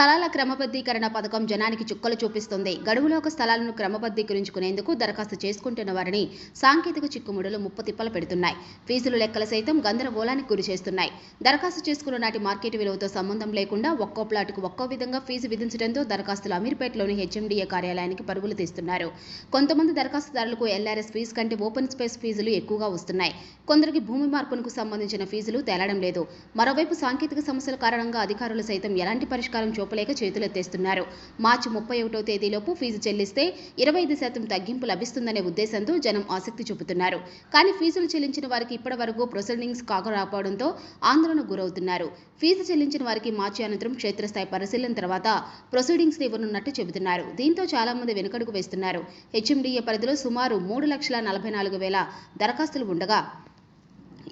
స్థలాల క్రమబద్ధీకరణ పథకం జనానికి చుక్కలు చూపిస్తుంది. గడువులోక స్థలాలను క్రమబద్ధీకరించుకునేందుకు దరఖాస్తు చేసుకుంటున్న వారిని సాంకేతిక చిక్కుముడులు ముప్పతిప్పలు పెడుతున్నాయి. ఫీజులు లెక్కలు సైతం గందరగోళానికి గురి చేస్తున్నాయి. దరఖాస్తు చేసుకున్న నాటి మార్కెట్ విలువతో సంబంధం లేకుండా ఒక్కో ప్లాటుకు ఒక్కో విధంగా ఫీజు విధించడంతో దరఖాస్తులు అమీర్పేటలోని హెచ్ఎండిఏ కార్యాలయానికి పరుగులు తీస్తున్నారు. కొంతమంది దరఖాస్తుదారులకు ఎల్ఆర్ఎస్ ఫీజు కంటే ఓపెన్ స్పేస్ ఫీజులు ఎక్కువగా వస్తున్నాయి. కొందరికి భూమి మార్పునకు సంబంధించిన ఫీజులు తేలడం లేదు. మరోవైపు సాంకేతిక సమస్యల కారణంగా అధికారులు సైతం ఎలాంటి పరిష్కారం చూపలేక చేతులెత్తేస్తున్నారు. మార్చి ముప్పై ఒకటో తేదీలోపు ఫీజు చెల్లిస్తే ఇరవై ఐదు శాతం తగ్గింపు లభిస్తుందనే ఉద్దేశంతో జనం ఆసక్తి చూపుతున్నారు. కానీ ఫీజులు చెల్లించిన వారికి ఇప్పటి వరకు ప్రొసీడింగ్స్ కాకరాకపోవడంతో ఆందోళన గురవుతున్నారు. ఫీజు చెల్లించిన వారికి మార్చి అనంతరం క్షేత్రస్థాయి పరిశీలన తర్వాత ప్రొసీడింగ్స్ ఇవ్వనున్నట్టు చెబుతున్నారు. దీంతో చాలా మంది వెనుకడుగు వేస్తున్నారు. హెచ్ఎండిఏ పరిధిలో సుమారు మూడు లక్షల నలభై నాలుగు వేల దరఖాస్తులు ఉండగా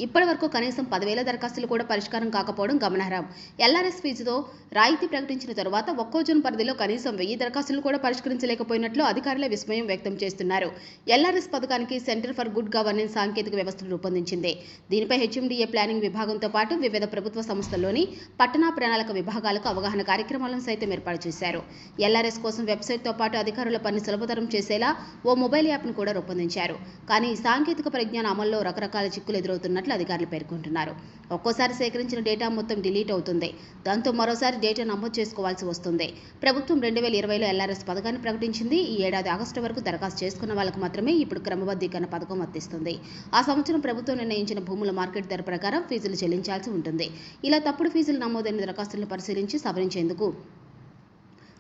ఇప్పటి వరకు కనీసం పదివేల దరఖాస్తులు కూడా పరిష్కారం కాకపోవడం గమనార్హం. ఎల్ఆర్ఎస్ ఫీజుతో రాయితీ ప్రకటించిన తరువాత ఒక్కో జూన్ పరిధిలో కనీసం వెయ్యి దరఖాస్తులు కూడా పరిష్కరించలేకపోయినట్లు అధికారులే విస్మయం వ్యక్తం చేస్తున్నారు. ఎల్ఆర్ఎస్ పథకానికి సెంటర్ ఫర్ గుడ్ గవర్నెన్స్ సాంకేతిక వ్యవస్థను రూపొందించింది. దీనిపై హెచ్ఎండిఏ ప్లానింగ్ విభాగంతో పాటు వివిధ ప్రభుత్వ సంస్థల్లోని పట్టణ ప్రణాళిక విభాగాలకు అవగాహన కార్యక్రమాలను సైతం ఏర్పాటు చేశారు. ఎల్ఆర్ఎస్ కోసం వెబ్సైట్తో పాటు అధికారుల పని సులభతరం చేసేలా ఓ మొబైల్ యాప్ను కూడా రూపొందించారు. కానీ ఈ సాంకేతిక పరిజ్ఞాన అమల్లో రకరకాల చిక్కులు ఎదురవుతున్నట్లు అధికారులు పేర్కొంటున్నారు. ఒక్కోసారి సేకరించిన డేటా మొత్తం డిలీట్ అవుతుంది. దాంతో మరోసారి డేటా నమోదు చేసుకోవాల్సి వస్తుంది. ప్రభుత్వం రెండు వేల ఇరవైలో ఎల్ఆర్ఎస్ పథకాన్ని ప్రకటించింది. ఈ ఏడాది ఆగస్టు వరకు దరఖాస్తు చేసుకున్న వాళ్ళకు మాత్రమే ఇప్పుడు క్రమబద్ధీకరణ పథకం వర్తిస్తుంది. ఆ సంవత్సరం ప్రభుత్వం నిర్ణయించిన భూముల మార్కెట్ ధర ప్రకారం ఫీజులు చెల్లించాల్సి ఉంటుంది. ఇలా తప్పుడు ఫీజులు నమోదైన దరఖాస్తులను పరిశీలించి సవరించేందుకు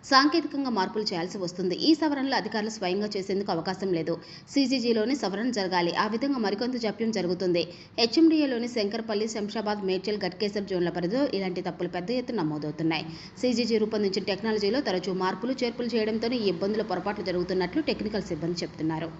సాంకేతికంగా మార్పులు చేయాల్సి వస్తుంది. ఈ సవరణలు అధికారులు స్వయంగా చేసేందుకు అవకాశం లేదు. సీజీజీలోని సవరణ జరగాలి. ఆ విధంగా మరికొంత జాప్యం జరుగుతుంది. హెచ్ఎండిఏలోని శంకర్పల్లి శంషాబాద్ మేడ్చల్ గట్కేసర్ జోన్ల పరిధిలో ఇలాంటి తప్పులు పెద్ద ఎత్తున నమోదవుతున్నాయి. సీజీజీ రూపొందించిన టెక్నాలజీలో తరచూ మార్పులు చేర్పులు చేయడంతోనే ఈ ఇబ్బందుల పొరపాట్లు జరుగుతున్నట్లు టెక్నికల్ సిబ్బంది చెబుతున్నారు